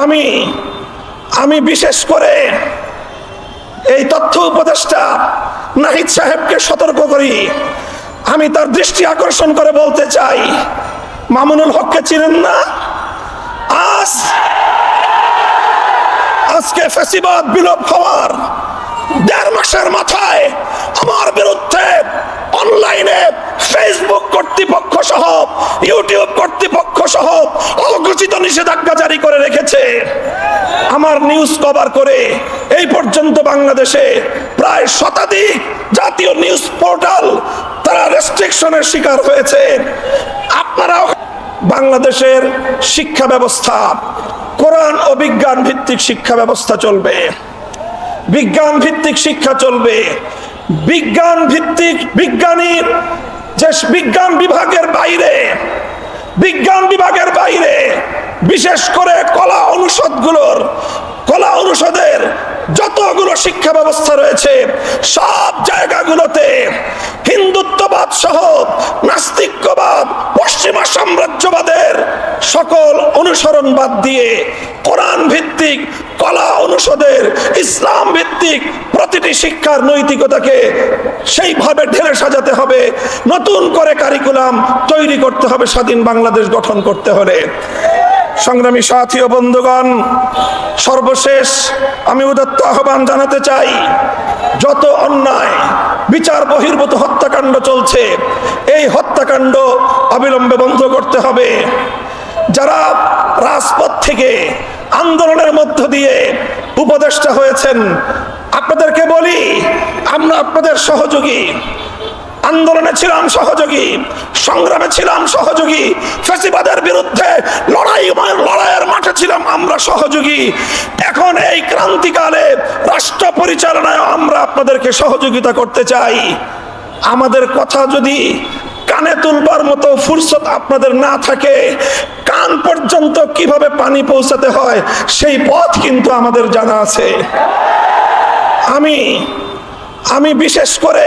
আমি আমি বিশেষ করে এই তথ্য উপদেষ্টা নাহিদ সাহেবকে সতর্ক করি। আমি তার দৃষ্টি আকর্ষণ করে বলতে চাই, মামুনুল হককে চিনেন না? আজ, আজকে ফেসিবাদ বিলোপ হওয়ার দেড় মাসের মাথায় আমার বিরুদ্ধে অনলাইনে ফেসবুক কর্তৃপক্ষ সহ ইউটিউব কর্তৃপক্ষ সহ অঘোষিত নিষেধাজ্ঞা জারি করে রেখেছে। আমার নিউজ কভার করে এই পর্যন্ত বাংলাদেশে প্রায় শতাধিক জাতীয় নিউজ পোর্টাল তারা রেস্ট্রিকশনের শিকার হয়েছে। আপনারাও বাংলাদেশের শিক্ষা ব্যবস্থা, কোরআন ও বিজ্ঞান ভিত্তিক শিক্ষা ব্যবস্থা চলবে। বিজ্ঞান ভিত্তিক শিক্ষা চলবে। বিজ্ঞান ভিত্তিক বিজ্ঞানীর যে বিজ্ঞান বিভাগের বাইরে, বিজ্ঞান বিভাগের বাইরে, বিশেষ করে কলা অনুষদগুলোর, কলা অনুষদের যতগুলো শিক্ষা ব্যবস্থা রয়েছে, সব জায়গাগুলোতে হিন্দুত্ববাদ সহ নাস্তিক্যবাদ, পশ্চিমা সাম্রাজ্যবাদের সকল অনুসরণ বাদ দিয়ে কোরআন ভিত্তিক, কলা অনুষদের, ইসলাম ভিত্তিক প্রতিটি শিক্ষার নৈতিকতাকে সেইভাবে ঢেলে সাজাতে হবে। নতুন করে কারিকুলাম তৈরি করতে হবে, স্বাধীন বাংলাদেশ গঠন করতে হলে। সংগ্রামী সাথী ও বন্ধুগণ, সর্বশেষ আমি উদত্ত আহ্বান জানাতে চাই, যত অন্যায়, বিচার বহির্ভূত হত্যাকাণ্ড চলছে, এই হত্যাকাণ্ড অবিলম্বে বন্ধ করতে হবে। যারা রাজপথ থেকে আন্দোলনের মধ্য দিয়ে উপদেষ্টা হয়েছেন, আপনাদেরকে বলি, আমরা আপনাদের সহযোগী। আন্দোলনে ছিলাম সহযোগী, সংগ্রামে ছিলাম সহযোগী, ফেসিবাদের বিরুদ্ধে লড়াই লড়াইয়ের মাঠে ছিলাম আমরা সহযোগী। এখন এই ক্রান্তিকালে রাষ্ট্র পরিচালনায় আমরা আপনাদেরকে সহযোগিতা করতে চাই। আমাদের কথা যদি কানে তুলবার মতো ফুরসত আপনাদের না থাকে, কান পর্যন্ত কীভাবে পানি পৌঁছাতে হয়, সেই পথ কিন্তু আমাদের জানা আছে। আমি আমি বিশেষ করে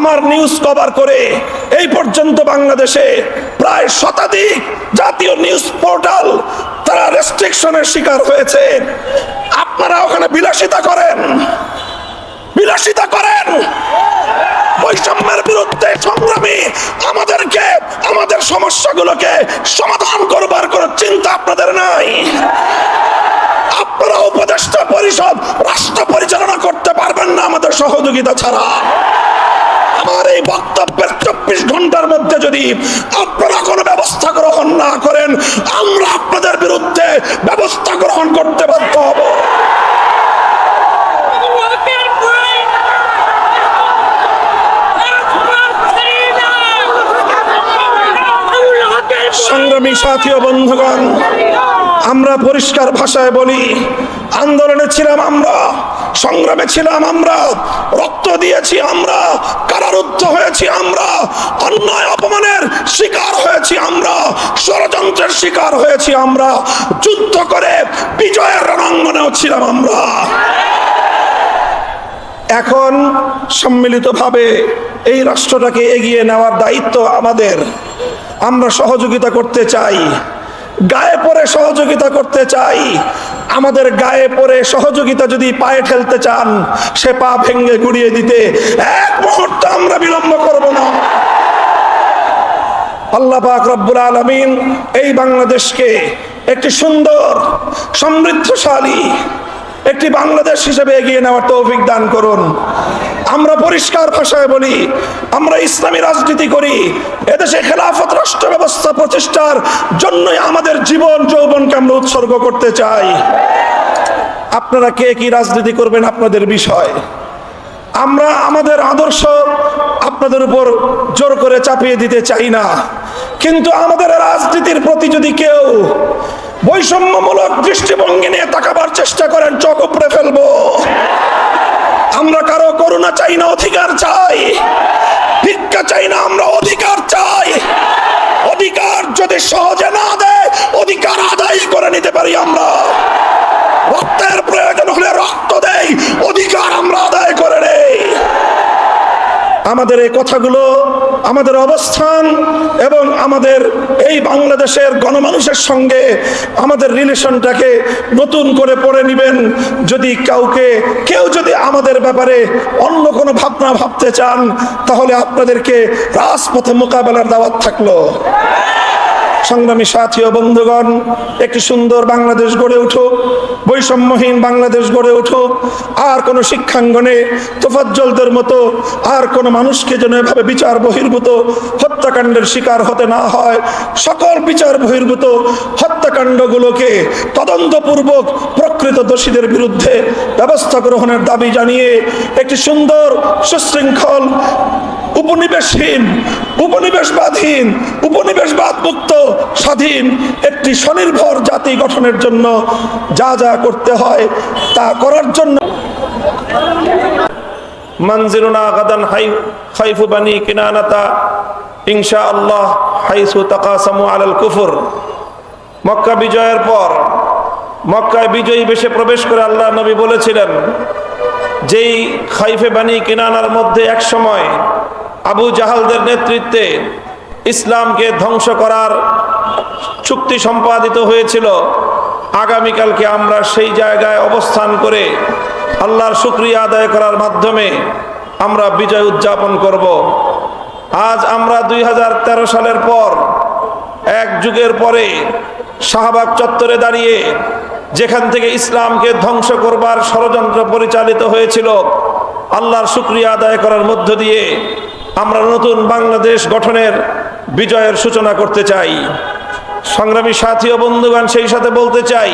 আমার নিউজ কভার করে, এই পর্যন্ত বাংলাদেশে প্রায় শতাধিক জাতীয় নিউজ পোর্টাল তারা রেস্ট্রিকশনের শিকার হয়েছে। আপনারা ওখানে বিলাসিতা করেন বিলাসিতা করেন। বৈষম্যের বিরুদ্ধে সংগ্রামী আমাদেরকে, আমাদের সমস্যাগুলোকে সমাধান করবার কোন চিন্তা আপনাদের নাই। আপনারা উপদেষ্টা পরিষদ, রাষ্ট্র পরিচালনা করতে পারবেন না আমাদের সহযোগিতা ছাড়া। আমার এই বক্তব্যের চব্বিশ ঘণ্টার মধ্যে যদি আপনারা কোনো ব্যবস্থা গ্রহণ না করেন, আমরা আপনাদের বিরুদ্ধে ব্যবস্থা গ্রহণ করতে বাধ্য হব। সংগ্রামী সাথী ও বন্ধুগণ, আমরা পরিষ্কার ভাষায় বলি, আন্দোলনে ছিলাম আমরা। সংগ্রামে ছিলাম আমরা, রক্ত দিয়েছি আমরা, কারারুদ্ধ হয়েছি আমরা, অন্যায় অপমানের শিকার হয়েছি আমরা, ষড়যন্ত্রের শিকার হয়েছি আমরা, যুদ্ধ করে বিজয়ের রণাঙ্গনেও ছিলাম আমরা। এখন সম্মিলিতভাবে এই রাষ্ট্রটাকে এগিয়ে নেওয়ার দায়িত্ব আমাদের। আমরা সহযোগিতা করতে চাই। গায়ে পরে সহযোগিতা করতে চাই। আমাদের গায়ে পরে সহযোগিতা যদি পায়ে ঠেলতে চান, সে পা ভেঙ্গে গুড়িয়ে দিতে এক মুহূর্ত আমরা বিলম্ব করব না। আল্লাহ পাক রব্বুল আলমিন এই বাংলাদেশকে একটি সুন্দর, সমৃদ্ধশালী, একটি বাংলাদেশ হিসেবে এগিয়ে নেওয়ার তৌফিক দান করুন। আমরা পরিষ্কার ভাষায় বলি, আমরা ইসলামী রাজনীতি করি, এদেশে খেলাফত রাষ্ট্র ব্যবস্থা প্রতিষ্ঠার জন্যই আমাদের জীবন, যৌবনকে আমরা উৎসর্গ করতে চাই। আপনারা কে কি রাজনীতি করবেন আপনাদের বিষয়। আমরা আমাদের আদর্শ আপনাদের উপর জোর করে চাপিয়ে দিতে চাই না। কিন্তু আমাদের রাজনীতির প্রতি যদি কেউ বৈষম্যমূলক দৃষ্টিভঙ্গি নিয়ে তাকাবার চেষ্টা করেন, চোখ উপড়ে ফেলে করুণা চাই না, অধিকার চাই। ভিক্ষা চাই না, আমরা অধিকার চাই। অধিকার যদি সহজে না দেয়, অধিকার আদায় করে নিতে পারি আমরা। রক্তের প্রয়োজন হলে রক্ত দেয় অধিকার আমরা করে আমাদের এই কথাগুলো, আমাদের অবস্থান এবং আমাদের এই বাংলাদেশের গণমানুষের সঙ্গে আমাদের রিলেশনটাকে নতুন করে পড়ে নেবেন। যদি কাউকে, কেউ যদি আমাদের ব্যাপারে অন্য কোনো ভাবনা ভাবতে চান, তাহলে আপনাদেরকে রাজপথে মোকাবেলার দাওয়াত থাকল। সংগ্রামী সাথী ও বন্ধুগণ, একটি সুন্দর বাংলাদেশ গড়ে উঠুক বৈষম্যহীন বাংলাদেশ গড়ে উঠুক আর কোনো শিক্ষাঙ্গনে তোফাজ্জলদের মতো, আর কোনো মানুষকে যেন এভাবে বিচার বহির্ভূত হত্যাকাণ্ডের শিকার হতে না হয়। সকল বিচার বহির্ভূত হত্যাকাণ্ডগুলোকে তদন্তপূর্বক প্রকৃত দোষীদের বিরুদ্ধে ব্যবস্থা গ্রহণের দাবি জানিয়ে একটি সুন্দর সুশৃঙ্খল উপনিবেশহীন উপনিবেশবাদহীন উপনিবেশবাদ মুক্ত স্বাধীন একটি স্বনির্ভর জাতি গঠনের জন্য যা যা করতে হয় তা করার জন্য। মক্কা বিজয়ের পর, মক্কায় বিজয়ী বেশে প্রবেশ করে আল্লাহ নবী বলেছিলেন, যেই খাইফে বানি কিনানার মধ্যে এক সময় আবু জাহালদের নেতৃত্বে ইসলামকে ধ্বংস করার চুক্তি সম্পাদিত হয়েছিল। আগামীকালকে আমরা সেই জায়গায় অবস্থান করে আল্লাহর শুক্রিয়া আদায় করার মাধ্যমে আমরা বিজয় উদযাপন করব। আজ আমরা দুই হাজার তেরো সালের পর এক যুগের পরে শাহবাগ চত্বরে দাঁড়িয়ে যেখান থেকে ইসলামকে ধ্বংস করবার ষড়যন্ত্র পরিচালিত হয়েছিল, আল্লাহর শুক্রিয়া আদায় করার মধ্য দিয়ে আমরা নতুন বাংলাদেশ গঠনের বিজয়ের সূচনা করতে চাই। সংগ্রামী সাথী ও বন্ধুগান সেই সাথে বলতে চাই,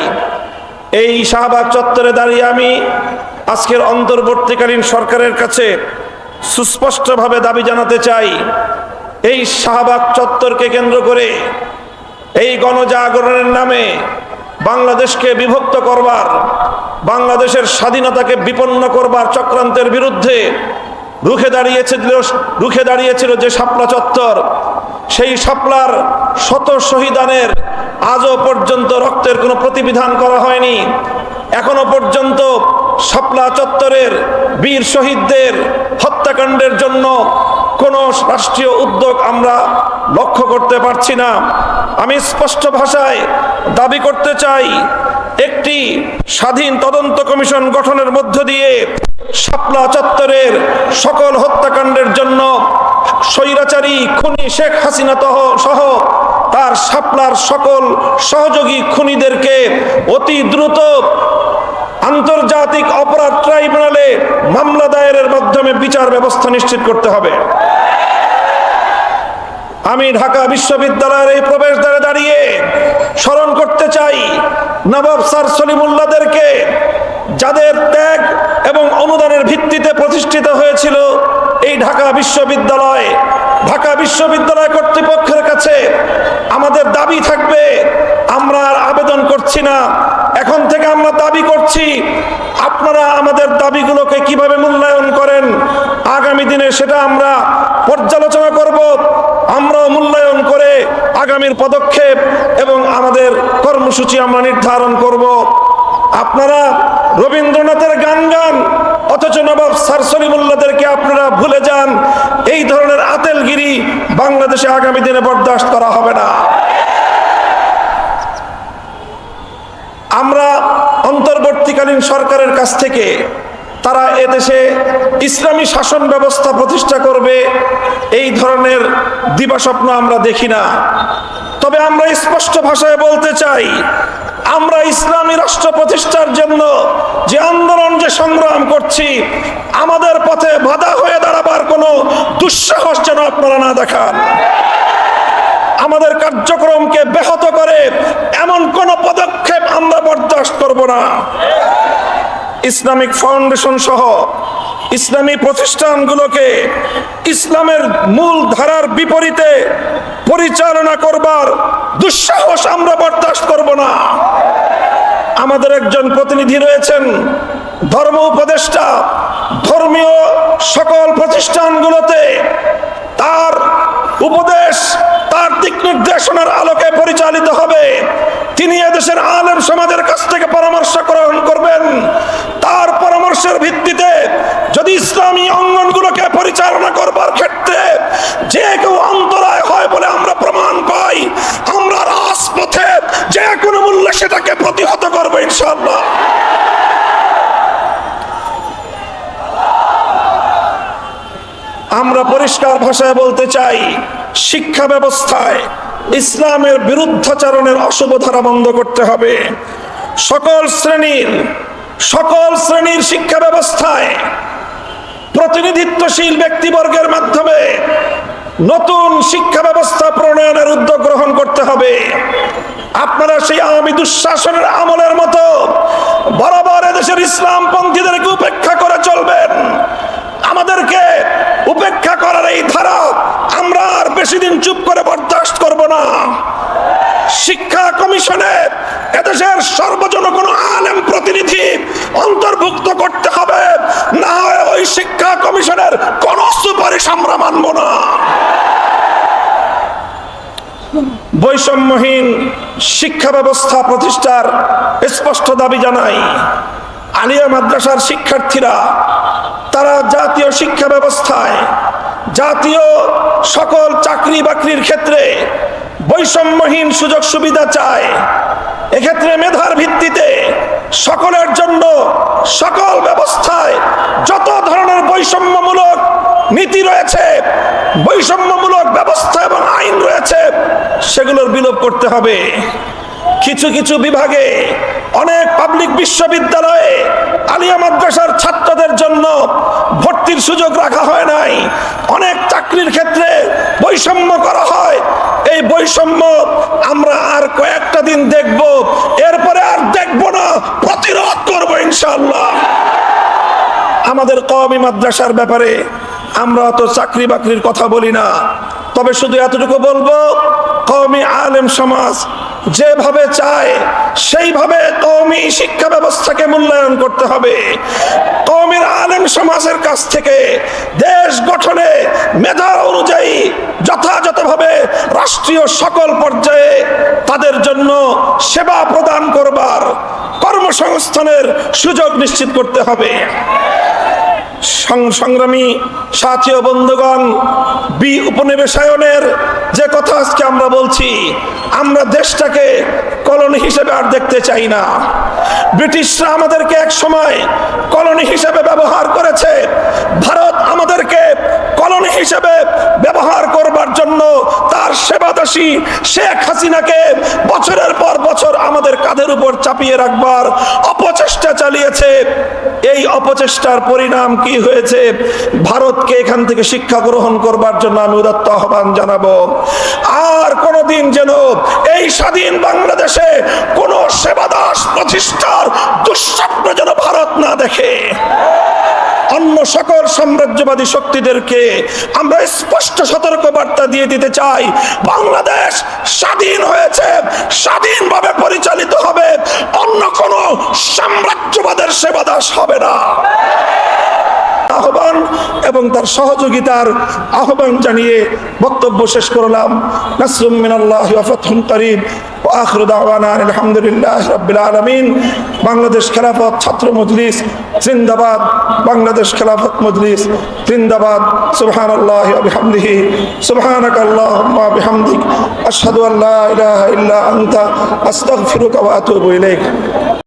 এই শাহবাগ চত্বরে দাঁড়িয়ে আমি আজকের অন্তর্বর্তীকালীন সরকারের কাছে সুস্পষ্টভাবে দাবি জানাতে চাই, এই শাহবাগ চত্বরকে কেন্দ্র করে এই গণজাগরণের নামে বাংলাদেশকে বিভক্ত করবার, বাংলাদেশের স্বাধীনতাকে বিপন্ন করবার চক্রান্তের বিরুদ্ধে রুখে দাঁড়িয়েছিল রুখে দাঁড়িয়েছিল যে শাপলা চত্বর, সেই শাপলার শত শহীদানের আজও পর্যন্ত রক্তের কোনো প্রতিবিধান করা হয়নি। এখনও পর্যন্ত শাপলা চত্বরের বীর শহীদদের হত্যাকাণ্ডের জন্য কোনো রাষ্ট্রীয় উদ্যোগ আমরা লক্ষ্য করতে পারছি না। আমি স্পষ্ট ভাষায় দাবি করতে চাই একটি স্বাধীন তদন্ত কমিশন গঠনের মধ্য দিয়ে শাপলা চত্বরের সকল হত্যাকাণ্ডের জন্য স্বৈরাচারী খুনি শেখ হাসিনা সহ তার শাপলার সকল সহযোগী খুনিদেরকে অতি দ্রুত আন্তর্জাতিক অপরাধ ট্রাইব্যুনালে মামলা দায়েরের মাধ্যমে বিচার ব্যবস্থা নিশ্চিত করতে হবে। আমি ঢাকা বিশ্ববিদ্যালয়ের এই প্রবেশদ্বারে দাঁড়িয়ে স্মরণ করতে চাই নবাব স্যার সলিমুল্লাদেরকে যাদের ত্যাগ এবং অনুদানের ভিত্তিতে প্রতিষ্ঠিত হয়েছিল এই ঢাকা বিশ্ববিদ্যালয় ঢাকা বিশ্ববিদ্যালয় কর্তৃপক্ষের কাছে আমাদের দাবি থাকবে, আমরা আর আবেদন করছি না। এখন থেকে আমরা দাবি করছি, আপনারা আমাদের দাবিগুলোকে কীভাবে মূল্যায়ন করেন, আগামী দিনে সেটা আমরা পর্যালোচনা করব, আমরাও মূল্যায়ন আগামীর পদক্ষেপ এবং আমাদের কর্মসূচি আমরা নির্ধারণ করব। আপনারা রবীন্দ্রনাথের গান গান, অথচ নবাব স্যার সলিমুল্লাদেরকে আপনারা ভুলে যান, এই ধরনের আতেলগিরি বাংলাদেশে আগামী দিনে বরদাস্ত করা হবে না। আমরা অন্তর্বর্তীকালীন সরকারের কাছ থেকে তারা এদেশে ইসলামী শাসন ব্যবস্থা প্রতিষ্ঠা করবে, এই ধরনের দিবাস্বপ্ন আমরা দেখি না। তবে আমরা স্পষ্ট ভাষায় বলতে চাই, আমরা ইসলামী রাষ্ট্র প্রতিষ্ঠার জন্য যে আন্দোলন, যে সংগ্রাম করছি, আমাদের পথে বাধা হয়ে দাঁড়াবার কোনো দুঃসাহস যেন আপনারা না দেখান। আমাদের কার্যক্রমকে ব্যাহত করে এমন কোন পদক্ষেপ আমরা বরদাস্ত করব না। ইসলামিক ফাউন্ডেশন সহ ইসলামী প্রতিষ্ঠানগুলোকে ইসলামের মূল ধারার বিপরীতে পরিচালনা করবার দুঃসাহস আমরা বরদাস্ত করব না। আমাদের একজন প্রতিনিধি রয়েছেন, ধর্ম উপদেষ্টা, ধর্মীয় সকল প্রতিষ্ঠানগুলোতে তার উপদেশ, তার দিক নির্দেশনার আলোকে পরিচালিত হবে। তিনি এদেশের আলেম সমাজের কাছ থেকে পরামর্শ ইনশাল্লাহ আমরা পরিষ্কার ভাষায় বলতে চাই, শিক্ষা ব্যবস্থায় ইসলামের বিরুদ্ধাচরণের অশুভ ধারা বন্ধ করতে হবে। সকল শ্রেণির সকল শ্রেণির শিক্ষা ব্যবস্থায় প্রতিনিধিত্বশীল ব্যক্তিবর্গের মাধ্যমে নতুন শিক্ষা ব্যবস্থা প্রণয়নের উদ্যোগ গ্রহণ করতে হবে। আপনারা সেই আওয়ামী দুঃশাসনের আমলের মতো বরাবর দেশের ইসলাম ইসলামপন্থীদেরকে উপেক্ষা করে চলবেন। আমাদেরকে উপেক্ষা করার এই ধারা আমরা আর বেশি দিন চুপ করে বরদাস্ত করব না। শিক্ষা কমিশনে এদেশের সর্বজন কোনো আলেম প্রতিনিধি অন্তর্ভুক্ত করতে হবে। না হয় ওই শিক্ষা কমিশনের কোন সুপারিশ আমরা মানব না। বৈষম্যহীন শিক্ষা ব্যবস্থা প্রতিষ্ঠার স্পষ্ট দাবি জানাই, আলিয়া মাদ্রাসার শিক্ষার্থীরা, তারা জাতীয় শিক্ষা ব্যবস্থায়, জাতীয় সকল চাকরি বাকরির ক্ষেত্রে বৈষম্যহীন সুযোগ সুবিধা চায় এক্ষেত্রে মেধার ভিত্তিতে সকলের জন্য সকল ব্যবস্থায় যত ধরনের বৈষম্যমূলক নীতি রয়েছে, বৈষম্যমূলক ব্যবস্থা এবং আইন রয়েছে, সেগুলোর বিলোপ করতে হবে। কিছু কিছু বিভাগে অনেক পাবলিক বিশ্ববিদ্যালয়ে আলিয়া মাদ্রাসার ছাত্রদের জন্য ভর্তির সুযোগ রাখা হয় নাই। অনেক চাকরির ক্ষেত্রে বৈষম্য করা হয়। এই বৈষম্য আমরা আর কয়েকটা দিন দেখব। এরপরে আর দেখব না, প্রতিরোধ করব ইনশাল্লাহ আমাদের কওমি মাদ্রাসার ব্যাপারে আমরা তো চাকরি বাকরির কথা বলি না। তবে শুধু এতটুকু বলব, কওমি আলেম সমাজ যেভাবে চায়, সেইভাবে কওমি শিক্ষা ব্যবস্থাকে মূল্যায়ন করতে হবে। কওমির আলেম সমাজের কাছ থেকে দেশ গঠনে মেধা অনুযায়ী যথাযথভাবে রাষ্ট্রীয় সকল পর্যায়ে তাদের জন্য সেবা প্রদান করবার কর্মসংস্থানের সুযোগ নিশ্চিত করতে হবে। সংগ্রামী সাথী বন্ধুগণ, বি উপনিবেশায়নের যে কথা আজকে আমরা বলছি, আমরা দেশটাকে কলোনি হিসেবে আর দেখতে চাই না। ব্রিটিশরা আমাদেরকে এক সময় কলোনি হিসেবে ব্যবহার করেছে। ভারত আমাদেরকে কলোনি হিসেবে ব্যবহার করবার জন্য তার সেবাদাসী শেখ হাসিনাকে বছরের পর বছর আমাদের কাঁধের উপর চাপিয়ে রাখবার অপচেষ্টা চালিয়েছে। এই অপচেষ্টার পরিণাম কি হয়েছে? ভারতকে এখান থেকে শিক্ষা গ্রহণ করবার জন্য আমি উদাত্ত আহ্বান জানাব। আর কোনোদিন যেন এই স্বাধীন বাংলাদেশে কোন সেবাদাস প্রতিষ্ঠার দুঃস্বপ্ন যেন ভারত না দেখে। অন্য সকল সাম্রাজ্যবাদী শক্তিদেরকে আমরা স্পষ্ট সতর্ক বার্তা দিয়ে দিতে চাই। বাংলাদেশ স্বাধীন হয়েছে, স্বাধীনভাবে পরিচালিত হবে, অন্য কোনো সাম্রাজ্যবাদের সেবাদাস হবে না। আহ্বান এবং তার সহযোগিতার আহ্বান জানিয়ে বক্তব্য শেষ করলাম। নাসরুম মিনাল্লাহি ওয়া ফাতহুন করিম। ওয়া আখিরু আলহামদুলিল্লাহ রাব্বিল আলামিন। বাংলাদেশ খেলাফত ছাত্র মজলিস, জিন্দাবাদ। বাংলাদেশ খেলাফত মজলিস, জিন্দাবাদ। সুবহানাল্লাহি ওয়া বিহামদিহি। সুবহানাকা আল্লাহুম্মা বিহামদিক। আশহাদু আল্লা আনতা। আস্তাগফিরুকা ওয়া